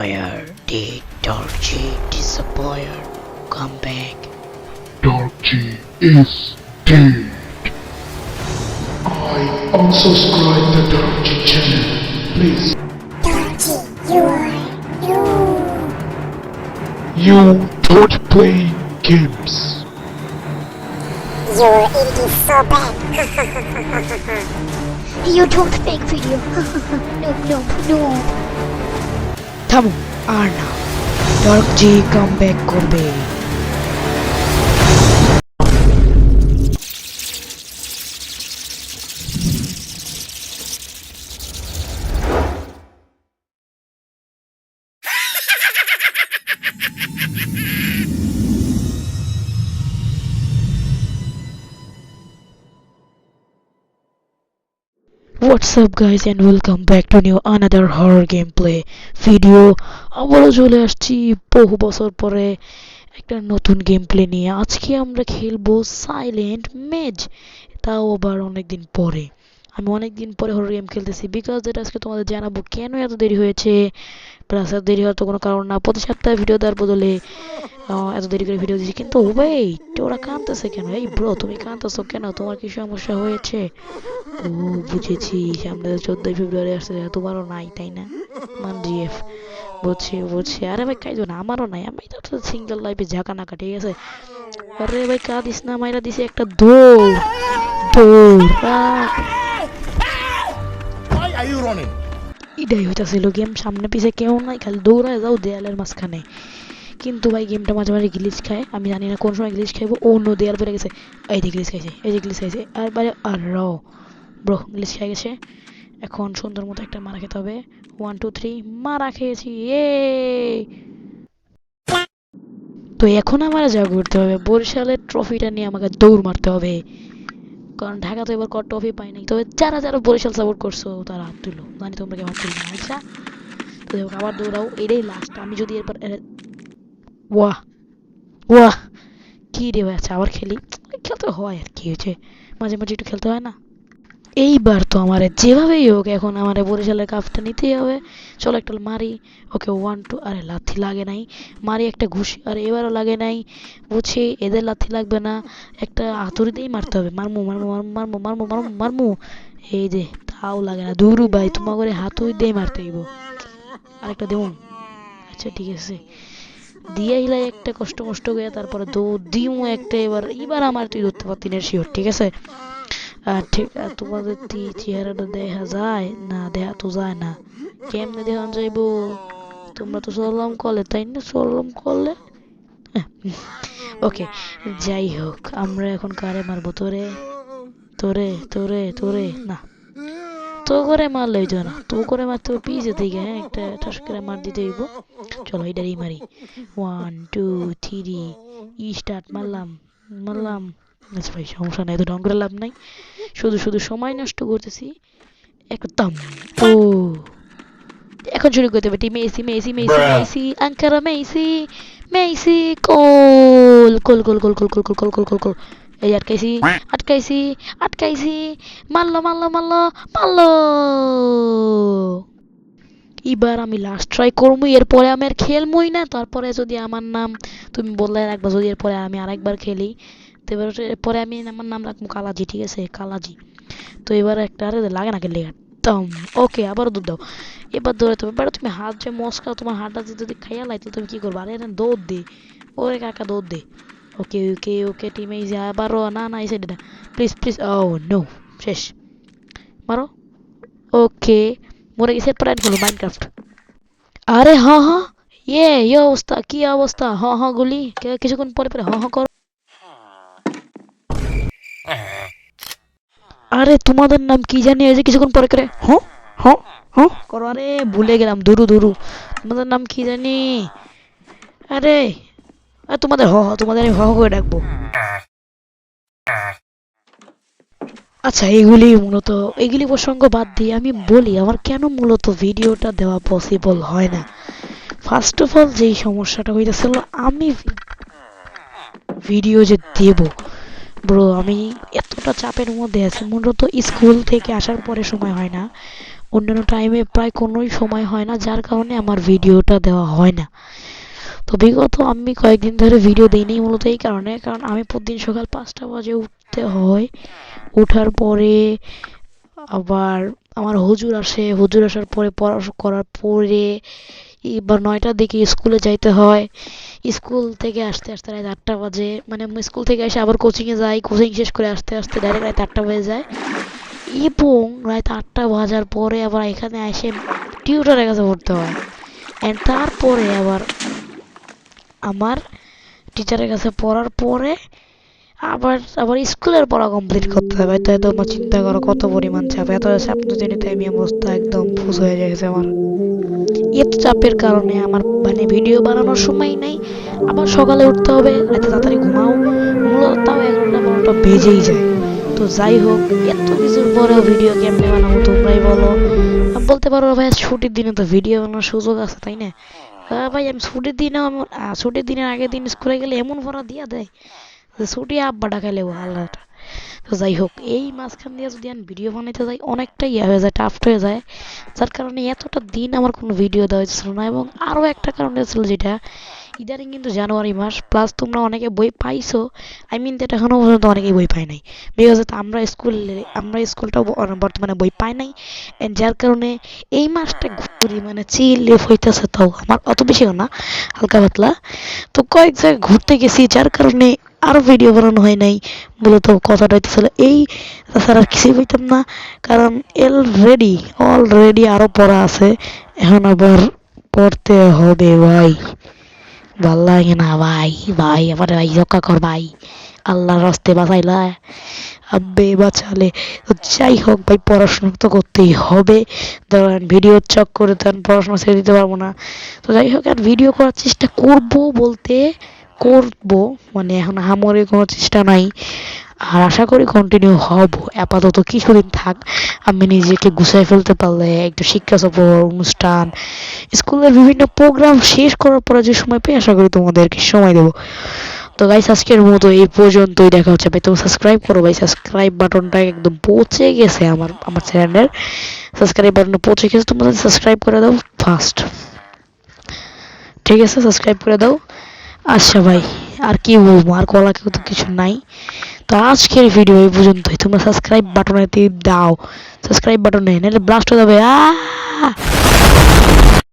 Where did Dorji disappear? Come back. Darky is dead. I unsubscribe the Darky channel. Please. Darky, you are you. You don't play games. Your editing is so bad. you don't fake video. no, no, no. থামো আর না ডর্কজি come back করবে। What's up, guys, and welcome back to new another horror gameplay video. আবারও চলে আসছি বহু বছর পরে একটা নতুন গেম প্লে নিয়ে। আজকে আমরা খেলব সাইলেন্ট মেজ তাও আবার অনেকদিন পরে। আমি অনেকদিন পরে হরর গেম খেলতেছি বিকজ এটা আজকে তোমাদের জানাব কেন এত দেরি হয়েছে? প্লাস এত দেরি হওয়ার তো কোনো কারণ না। প্রতি সপ্তাহে ভিডিও দেওয়ার বদলে এত দেরি করে ভিডিও দিচ্ছি। কিন্তু ওয়েট ওরা কাঁদতেছে কেন? এই ব্রো তুমি কাঁদতেছো কেন? তোমার কি সমস্যা হয়েছে? ও, বুঝেছি। সামনে চোদ্দই ফেব্রুয়ারি আসছে, তোমারও নাই, তাই না? মান জিএফ বুঝছি বুঝছি। আরে ভাই, কাইজো না, আমারও নাই। আমি তো সিঙ্গেল লাইফে ঝাঁকা নাকা ঠিক আছে? আরে ভাই, কাঁদিস না, মাইরা দিছে একটা দৌড়। দৌড় are you running? এটাই হইতাছিল গেম, সামনে পিছে কেউ নাই, খালি দৌড়ায় যাও দেয়ালের মাঝখানে। কিন্তু ভাই গেমটা মাঝে মাঝে গ্লিচ খায়, আমি জানি না কোন সময় গ্লিচ খাইবো। অন্য দেয়াল পড়ে গেছে। এই যে গ্লিচ খাইছে, এই যে গ্লিচ খাইছে। আর বাইরে আর। র ব্রো, গ্লিচ খাই গেছে। এখন সুন্দর মতো একটা মারা খেতে হবে। ওয়ান টু থ্রি মারা খেয়েছি এ তো এখন আমার যা করতে হবে, বরিশালের ট্রফিটা নিয়ে আমাকে দৌড় মারতে হবে। কারণ ঢাকা তো এবার কট ট্রফি পাই নাই। তবে যারা যারা বরিশাল সাপোর্ট করছ, তারা হাত তুলো জানি তোমরা কেমন তুলবে না আচ্ছা? তো দেখো আবার দৌড়াও, এটাই লাস্ট আমি যদি এরপর ওয়া ওয়াহ কি রে ভাই আচ্ছা আবার খেলি? খেলতে হয় আর কি হয়েছে মাঝে মাঝে একটু খেলতে হয় না? এইবার তো আমার যেভাবেই হোক এখন আমার বরিশালের কাপটা নিতেই হবে। চলো একটা মারি, ওকে ওয়ান টু আরে লাথি লাগে নাই। মারি একটা ঘুষি, আরে এবারও লাগে নাই। বুঝছি এদের লাথি লাগবে না। একটা হাতুড়ি দিয়েই মারতে হবে। মারমু মারমু মারমু মারমু মারমু মারমু এই যে, তাও লাগে না। দূরু ভাই, তোমার করে হাতুড়ি দিয়ে মারতে হইব। আরেকটা দেবো। আচ্ছা ঠিক আছে। দিয়ে হিলাই একটা কষ্ট কষ্ট করে তারপরে দৌড় দিমু একটা এবার। এবার আমার তুই ধরতে পারতি না শিওর ঠিক আছে? তোমাদের চেহারাটা দেখা যায় না, দেখা তো যায় না। কেমনে দেখান যাইবো? তোমরা তো চললাম কলে, তাই না? কলে? ওকে, যাই হোক, আমরা এখন কারে মারবো? তোরে? তোরে তোরে তোরে? না। তো করে মারলে হইতো না। তো করে মারতে হবে পিছে থেকে হ্যাঁ? একটা ঠাস করে মার দিতে হইব। চলো এটারই মারি। ওয়ান টু থ্রি ই স্টার্ট মারলাম মারলাম। আচ্ছা ভাই, সমস্যা নাই তো ঢং করে লাভ নাই। শুধু শুধু সময় নষ্ট করতেছি। একদম। ও। এখন শুরু করতে হবে। Team Messi Messi Messi Messi Ankara Messi Messi কোল কোল কোল কোল কোল কোল কোল কোল কোল কোল কোল এই আটকাইছি আটকাইছি আটকাইছি। মারলো মারলো মারলো মারলো। এবার আমি লাস্ট ট্রাই করব এরপরে আমি আর খেলবই না। তারপরে যদি আমার নাম তুমি বদলাই রাখবা যদি এরপরে আমি আরেকবার খেলি তো এবার এরপরে আমি আমার নাম রাখব কালাজি, ঠিক আছে? কালাজি। তো এবার একটা আরে লাগে না খেললে একদম ওকে আবার দুধ দাও। এবার দৌড়াতে হবে বেটা তুমি হাত যে মস্কা তোমার হাতটা যদি খাইয়া লাই তো তুমি কি করবে? আরে দৌড় দে। ওরে কাকা, দৌড় দে। ওকে ওকে ওকে টিমে যে আবারও, না না, এই সাইডে না প্লিজ প্লিজ ও নো শেষ। মারো। ওকে, মরে গেছে এরপর অ্যাড করো মাইনক্রাফট আরে হ্যাঁ হ্যাঁ ইয়ে ইয়ে অবস্থা, কি অবস্থা? হ্যাঁ হ্যাঁ গুলি। কিছুক্ষণ পরে পরে হ্যাঁ হ্যাঁ করো। আরে তোমাদের নাম কি জানি এই যে কিছুক্ষণ পরে করে। হ্যাঁ হ্যাঁ হ্যাঁ করো, আরে ভুলে গেলাম, দুরু দুরু। তোমাদের নাম কি জানি? আরে আরে তোমাদের হ তোমাদের আমি হ করে ডাকবো। আচ্ছা এগুলি মূলত, এগুলি প্রসঙ্গ বাদ দিয়ে আমি বলি, আমার কেন মূলত ভিডিওটা দেওয়া পসিবল হয় না? ফার্স্ট অফ অল যেই সমস্যাটা হইতেছিল, আমি ভিডিও যে দেব ব্রো আমি এতটা চাপের মধ্যে আছি। মূলত স্কুল থেকে আসার পরে সময় হয় না। অন্যান্য টাইমে প্রায় কোনোই সময় হয় না, যার কারণে আমার ভিডিওটা দেওয়া হয় না। তো বিগত আমি কয়েকদিন ধরে ভিডিও দিইনি, মূলত এই কারণে। কারণ আমি প্রতিদিন সকাল পাঁচটা বাজে উঠতে হয়। ওঠার পরে আবার আমার হুজুর আসে। হুজুর আসার পরে পড়াশোনা করার পরে এবার নয়টার দিকে স্কুলে যাইতে হয়। স্কুল থেকে আসতে আসতে রাত আটটা বাজে। মানে স্কুল থেকে এসে আবার কোচিংয়ে যাই কোচিং শেষ করে আসতে আসতে ডাইরেক্ট রাত আটটা বেজে যায়। এবং রাত আটটা বাজার পরে আবার এখানে এসে টিউটারের কাছে পড়তে হয়। অ্যান্ড তারপরে আবার আমার টিচারের কাছে পড়ার পরে আবার আবার স্কুলের পড়া কমপ্লিট করতে হবে। তাই তো আমার চিন্তা করো, কত পরিমাণ চাপ। এত চাপ তো জেনেতে আমি অবস্থা একদম ফুস হয়ে গেছে আমার। এত চাপের কারণে আমার মানে ভিডিও বানানোর সময় নাই। আবার সকালে উঠতে হবে রাতে তাড়াতাড়ি ঘুমাও। মূলত তাও এগারোটা বারোটা বেজেই যায়। তো যাই হোক এত কিছুর পরেও ভিডিও কেমনে বানাবো তোমরাই বলো। বলতে পারো ভাই ছুটির দিনে তো ভিডিও বানানোর সুযোগ আছে তাই না? ভাই আমি ছুটির আহ, ছুটির দিনের আগের দিন স্কুলে গেলে এমন ভরা দিয়া দেয় যে ছুটি আব্বা ডাকালে আল্লাহটা। তো যাই হোক, এই মাঝখান দিয়ে যদি আমি ভিডিও বানাইতে যাই অনেকটা ইয়ে হয়ে যায় টাফ হয়ে যায়। যার কারণে এতটা দিন আমার কোনো ভিডিও দেওয়া হচ্ছিল না এবং আরও একটা কারণ ছিল যেটা, ইদানিং কিন্তু জানুয়ারি মাস প্লাস তোমরা অনেকে বই পাইছো। আই মিন দ্যাট এখনও পর্যন্ত অনেকেই বই পায় নাই। বিকজ আমরা স্কুলে আমরা স্কুলটাও বর্তমানে বই পাই নাই। এন্ড যার কারণে এই মাসটা ঘুরি মানে চিল হইতেছে তাও। আমার অত বেশিও না, হালকা পাতলা। তো কয়েক জায়গায় ঘুরতে গেছি, যার কারণে আরও ভিডিও বানানো হয় নাই, মূলত কথাটা হইতেছিল এই, তাছাড়া কিছুই হইতাম না, কারণ অলরেডি অলরেডি আরও পড়া আছে, এখন আবার পড়তে হবে ভাই। ভালো লাগে না ভাই ভাই, আমার ভাই রক্ষা কর ভাই। আল্লাহর রাস্তে বাঁচাইলা, আব্বে বাঁচালে। যাই হোক ভাই, পড়াশোনা তো করতেই হবে। ধরেন ভিডিও চক করে আমি পড়াশোনা ছেড়ে দিতে পারব না। তো যাই হোক, আর ভিডিও করার চেষ্টা করব বলতে করব মানে এখন হামরে কোনো চেষ্টা নাই। আর আশা করি কন্টিনিউ হব, আপাতত কিছুদিন থাক, আমি নিজেকে গুছাই ফেলতে পারলে, একটু শিক্ষা সফর অনুষ্ঠান, স্কুলের বিভিন্ন প্রোগ্রাম শেষ করার পরে যে সময় পেয়ে আশা করি তোমাদেরকে সময় দেবো। তো গাইস আজকের মতো এই পর্যন্তই, দেখা হচ্ছে। ভাই তুমি সাবস্ক্রাইব করো, ভাই সাবস্ক্রাইব বাটনটা একদম পৌঁছে গেছে আমার আমার চ্যানেলের সাবস্ক্রাইব বাটনটা পৌঁছে গেছে তোমরা সাবস্ক্রাইব করে দাও ফার্স্ট ঠিক আছে সাবস্ক্রাইব করে দাও। আচ্ছা ভাই, আর কি বলব? আর কলা কেউ তো কিছু নাই। তো আজকের ভিডিও এই পর্যন্তই। তোমরা সাবস্ক্রাইব বাটনে দাও। সাবস্ক্রাইব বাটনে নাহলে ব্লাস্ট হয়ে যাবে। আহ!